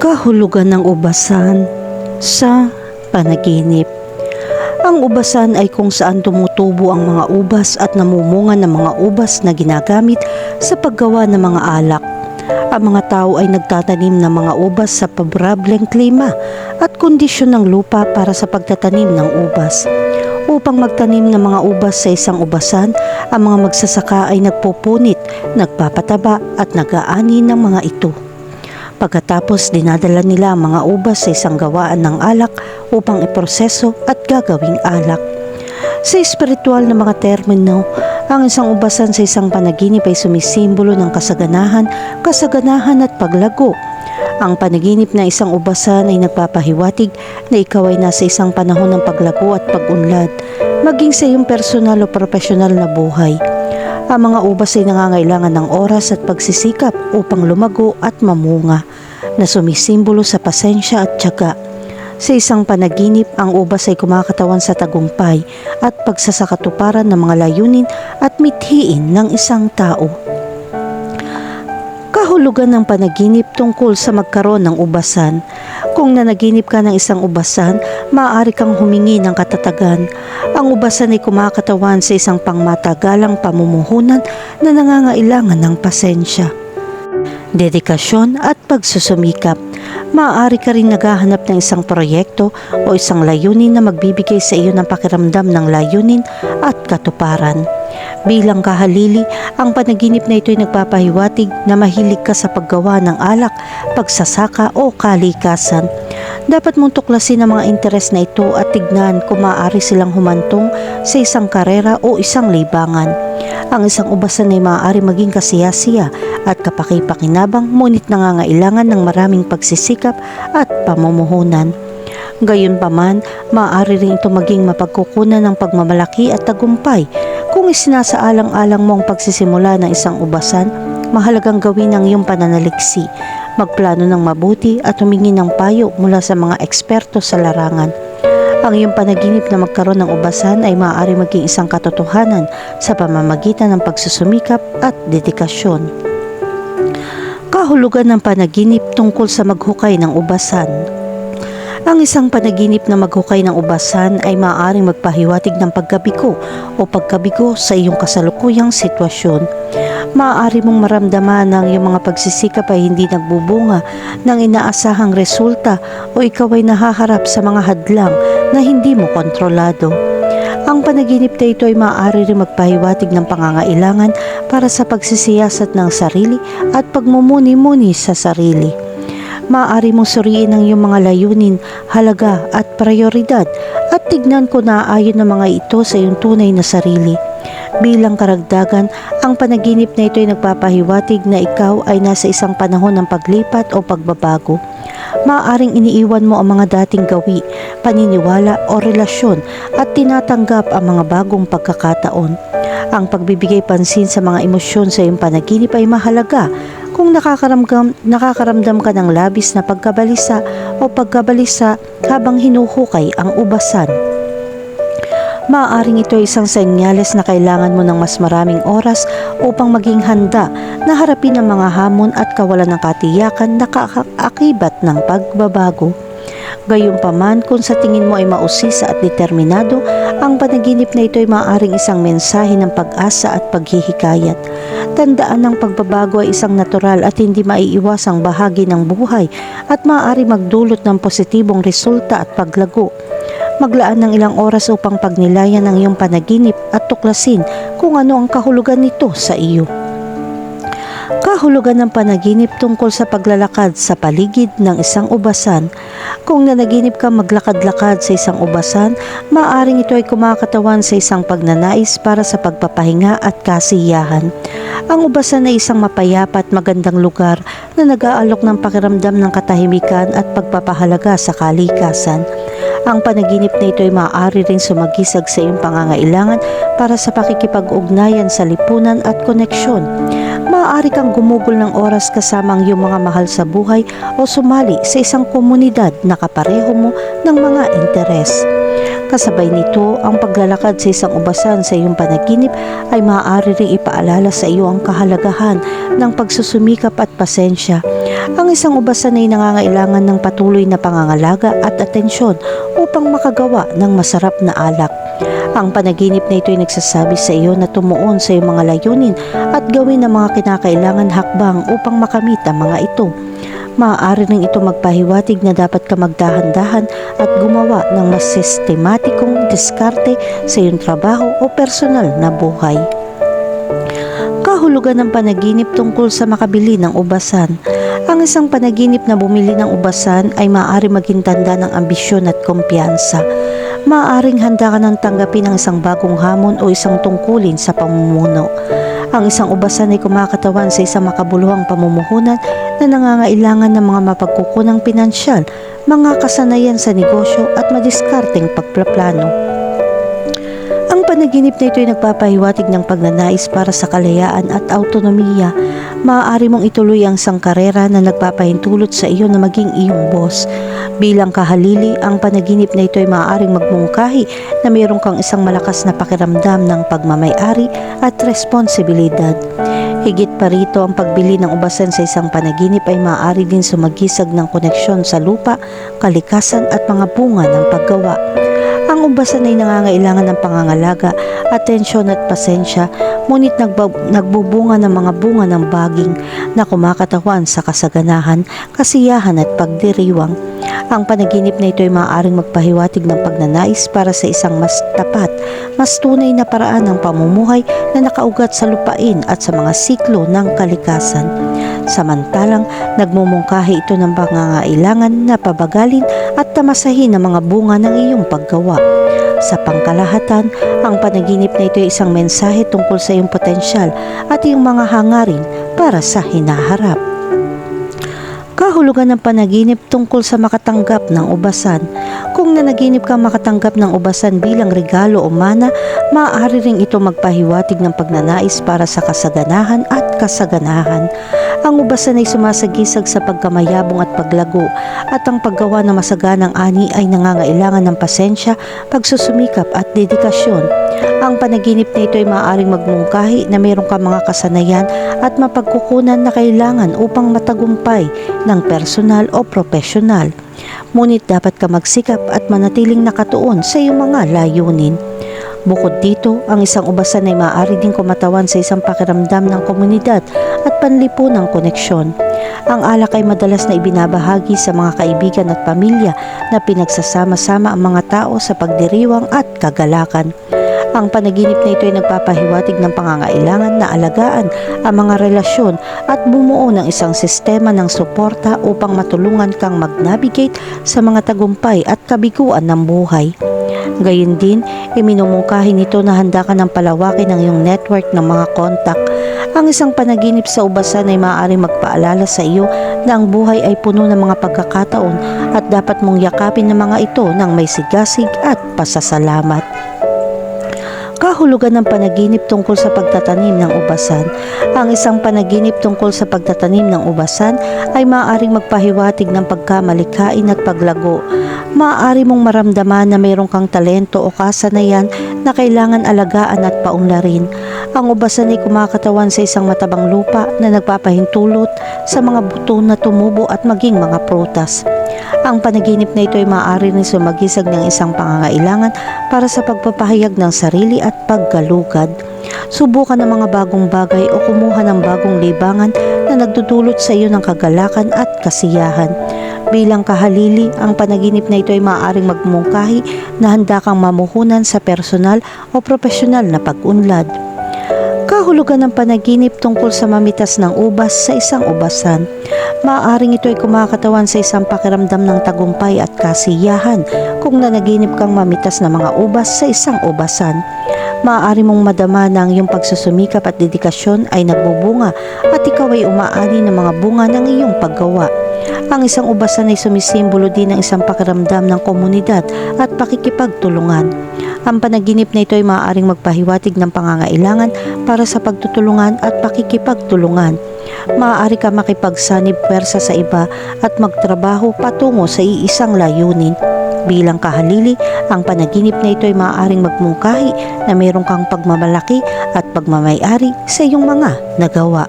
kahulugan ng ubasan sa panaginip. Ang ubasan ay kung saan tumutubo ang mga ubas at namumunga ng mga ubas na ginagamit sa paggawa ng mga alak. Ang mga tao ay nagtatanim ng mga ubas sa paborableng klima at kondisyon ng lupa para sa pagtatanim ng ubas. Upang magtanim ng mga ubas sa isang ubasan, ang mga magsasaka ay nagpupunit, nagpapataba at nag-aani ng mga ito. Pagkatapos dinadala nila ang mga ubas sa isang gawaan ng alak upang iproseso at gagawing alak. Sa espiritual na mga termino, ang isang ubasan sa isang panaginip ay sumisimbolo ng kasaganahan, kasaganahan at paglago. Ang panaginip na isang ubasan ay nagpapahiwatig na ikaw ay nasa isang panahon ng paglago at pag-unlad, maging sa iyong personal o profesional na buhay. Ang mga ubas ay nangangailangan ng oras at pagsisikap upang lumago at mamunga na sumisimbolo sa pasensya at tiyaga. Sa isang panaginip, ang ubas ay kumakatawan sa tagumpay at pagsasakatuparan ng mga layunin at mithiin ng isang tao. Kahulugan ng panaginip tungkol sa magkaroon ng ubasan. Kung nanaginip ka ng isang ubasan, maaari kang humingi ng katatagan. Ang ubasan ay kumakatawan sa isang pangmatagalang pamumuhunan na nangangailangan ng pasensya dedikasyon at pagsusumikap. Maaari ka rin naghahanap ng isang proyekto o isang layunin na magbibigay sa iyo ng pakiramdam ng layunin at katuparan. Bilang kahalili, ang panaginip na ito ay nagpapahiwatig na mahilig ka sa paggawa ng alak, pagsasaka o kalikasan. Dapat mong tuklasin ang mga interes na ito at tignan kung maaari silang humantong sa isang karera o isang libangan. Ang isang ubasan ay maaari maging kasiyasiya at kapakipakinabang ngunit nangangailangan ng maraming pagsisikap at pamumuhunan. Gayunpaman, maaari rin ito maging mapagkukunan ng pagmamalaki at tagumpay. Kung isinasaalang-alang mo ang pagsisimula ng isang ubasan, mahalagang gawin ang iyong pananaliksi, magplano ng mabuti at humingi ng payo mula sa mga eksperto sa larangan. Ang iyong panaginip na magkaroon ng ubasan ay maaari maging isang katotohanan sa pamamagitan ng pagsusumikap at dedikasyon. Kahulugan ng panaginip tungkol sa maghukay ng ubasan ang isang panaginip na maghukay ng ubasan ay maaaring magpahiwatig ng pagkabigo o pagkabigo sa iyong kasalukuyang sitwasyon. Maaari mong maramdaman na ang iyong mga pagsisikap ay hindi nagbubunga ng inaasahang resulta o ikaw ay nahaharap sa mga hadlang na hindi mo kontrolado. Ang panaginip na ito ay maaari rin magpahiwatig ng pangangailangan para sa pagsisiyasat ng sarili at pagmumuni-muni sa sarili maaari mong suriin ang iyong mga layunin, halaga at prioridad at tignan kung naaayon ng mga ito sa iyong tunay na sarili. Bilang karagdagan, ang panaginip na ito ay nagpapahiwatig na ikaw ay nasa isang panahon ng paglipat o pagbabago. Maaaring iniiwan mo ang mga dating gawi, paniniwala o relasyon at tinatanggap ang mga bagong pagkakataon. Ang pagbibigay pansin sa mga emosyon sa iyong panaginip ay mahalaga kung nakakaramdam, nakakaramdam ka ng labis na pagkabalisa o pagkabalisa habang hinuhukay ang ubasan. Maaaring ito ay isang senyales na kailangan mo ng mas maraming oras upang maging handa na harapin ang mga hamon at kawalan ng katiyakan na kaakibat ng pagbabago. Gayunpaman kung sa tingin mo ay mausisa at determinado, ang panaginip na ito ay maaaring isang mensahe ng pag-asa at paghihikayat. Tandaan ng pagbabago ay isang natural at hindi maiiwasang bahagi ng buhay at maaari magdulot ng positibong resulta at paglago. Maglaan ng ilang oras upang pagnilayan ang iyong panaginip at tuklasin kung ano ang kahulugan nito sa iyo. Kahulugan ng panaginip tungkol sa paglalakad sa paligid ng isang ubasan. Kung nanaginip ka maglakad-lakad sa isang ubasan, maaring ito ay kumakatawan sa isang pagnanais para sa pagpapahinga at kasiyahan. Ang ubasan ay isang mapayapa at magandang lugar na nag-aalok ng pakiramdam ng katahimikan at pagpapahalaga sa kalikasan. Ang panaginip na ito ay maaari rin sumagisag sa iyong pangangailangan para sa pakikipag-ugnayan sa lipunan at koneksyon maaari kang gumugol ng oras kasama ang iyong mga mahal sa buhay o sumali sa isang komunidad na kapareho mo ng mga interes. Kasabay nito, ang paglalakad sa isang ubasan sa iyong panaginip ay maaari ring ipaalala sa iyo ang kahalagahan ng pagsusumikap at pasensya. Ang isang ubasan ay nangangailangan ng patuloy na pangangalaga at atensyon upang makagawa ng masarap na alak. Ang panaginip na ito ay nagsasabi sa iyo na tumuon sa iyong mga layunin at gawin ang mga kinakailangan hakbang upang makamit ang mga ito. Maaari rin ito magpahiwatig na dapat ka magdahan-dahan at gumawa ng mas sistematikong diskarte sa iyong trabaho o personal na buhay. Kahulugan ng panaginip tungkol sa makabili ng ubasan. Ang isang panaginip na bumili ng ubasan ay maaari maging tanda ng ambisyon at kumpiyansa. Maaaring handa ka ng tanggapin ang isang bagong hamon o isang tungkulin sa pamumuno. Ang isang ubasan ay kumakatawan sa isang makabuluhang pamumuhunan na nangangailangan ng mga mapagkukunang pinansyal, mga kasanayan sa negosyo at madiskarteng pagplaplano. Panaginip na ito ay nagpapahiwatig ng pagnanais para sa kalayaan at autonomiya. Maaari mong ituloy ang isang karera na nagpapahintulot sa iyo na maging iyong boss. Bilang kahalili, ang panaginip na ito ay maaaring magmungkahi na mayroon kang isang malakas na pakiramdam ng pagmamayari at responsibilidad. Higit pa rito, ang pagbili ng ubasan sa isang panaginip ay maaari din sumagisag ng koneksyon sa lupa, kalikasan at mga bunga ng paggawa. Ubasan ay nangangailangan ng pangangalaga, atensyon at pasensya, ngunit nagbubunga ng mga bunga ng baging na kumakatawan sa kasaganahan, kasiyahan at pagdiriwang. Ang panaginip na ito ay maaaring magpahiwatig ng pagnanais para sa isang mas tapat, mas tunay na paraan ng pamumuhay na nakaugat sa lupain at sa mga siklo ng kalikasan. Samantalang nagmumungkahi ito ng pangangailangan na pabagalin at tamasahin ang mga bunga ng iyong paggawa. Sa pangkalahatan, ang panaginip na ito ay isang mensahe tungkol sa iyong potensyal at iyong mga hangarin para sa hinaharap. Kahulugan ng panaginip tungkol sa makatanggap ng ubasan. Kung nanaginip kang makatanggap ng ubasan bilang regalo o mana, maaari ring ito magpahiwatig ng pagnanais para sa kasaganahan at kasaganahan. Ang ubasan ay sumasagisag sa pagkamayabong at paglago at ang paggawa ng masaganang ani ay nangangailangan ng pasensya, pagsusumikap at dedikasyon. Ang panaginip na ito ay maaaring magmungkahi na mayroon ka mga kasanayan at mapagkukunan na kailangan upang matagumpay ng personal o profesional. Ngunit dapat ka magsikap at manatiling nakatuon sa iyong mga layunin. Bukod dito, ang isang ubasan ay maaari din kumatawan sa isang pakiramdam ng komunidad at panlipunang koneksyon. Ang alak ay madalas na ibinabahagi sa mga kaibigan at pamilya na pinagsasama-sama ang mga tao sa pagdiriwang at kagalakan. Ang panaginip na ito ay nagpapahiwatig ng pangangailangan na alagaan ang mga relasyon at bumuo ng isang sistema ng suporta upang matulungan kang mag-navigate sa mga tagumpay at kabiguan ng buhay. Gayun din, iminumungkahi nito na handa ka ng palawakin ang iyong network ng mga kontak. Ang isang panaginip sa ubasan ay maaaring magpaalala sa iyo na ang buhay ay puno ng mga pagkakataon at dapat mong yakapin ng mga ito ng may sigasig at pasasalamat. Kahulugan ng panaginip tungkol sa pagtatanim ng ubasan. Ang isang panaginip tungkol sa pagtatanim ng ubasan ay maaaring magpahiwatig ng pagkamalikain at paglago. Maaari mong maramdaman na mayroon kang talento o kasanayan na kailangan alagaan at paunlarin. Ang ubasan ay kumakatawan sa isang matabang lupa na nagpapahintulot sa mga buto na tumubo at maging mga prutas. Ang panaginip na ito ay maaari rin sumagisag ng isang pangangailangan para sa pagpapahayag ng sarili at paggalugad. Subukan ng mga bagong bagay o kumuha ng bagong libangan na nagdudulot sa iyo ng kagalakan at kasiyahan. Bilang kahalili, ang panaginip na ito ay maaaring magmungkahi na handa kang mamuhunan sa personal o profesional na pag-unlad. Kahulugan ng panaginip tungkol sa mamitas ng ubas sa isang ubasan. Maaaring ito ay kumakatawan sa isang pakiramdam ng tagumpay at kasiyahan kung nanaginip kang mamitas ng mga ubas sa isang ubasan. Maaari mong madama na ang iyong pagsusumikap at dedikasyon ay nagbubunga at ikaw ay umaani ng mga bunga ng iyong paggawa. Ang isang ubasan ay sumisimbolo din ng isang pakiramdam ng komunidad at pakikipagtulungan. Ang panaginip na ito ay maaaring magpahiwatig ng pangangailangan para sa pagtutulungan at pakikipagtulungan. Maaari ka makipagsanib pwersa sa iba at magtrabaho patungo sa iisang layunin. Bilang kahalili, ang panaginip na ito ay maaaring magmungkahi na mayroon kang pagmamalaki at pagmamayari sa iyong mga nagawa.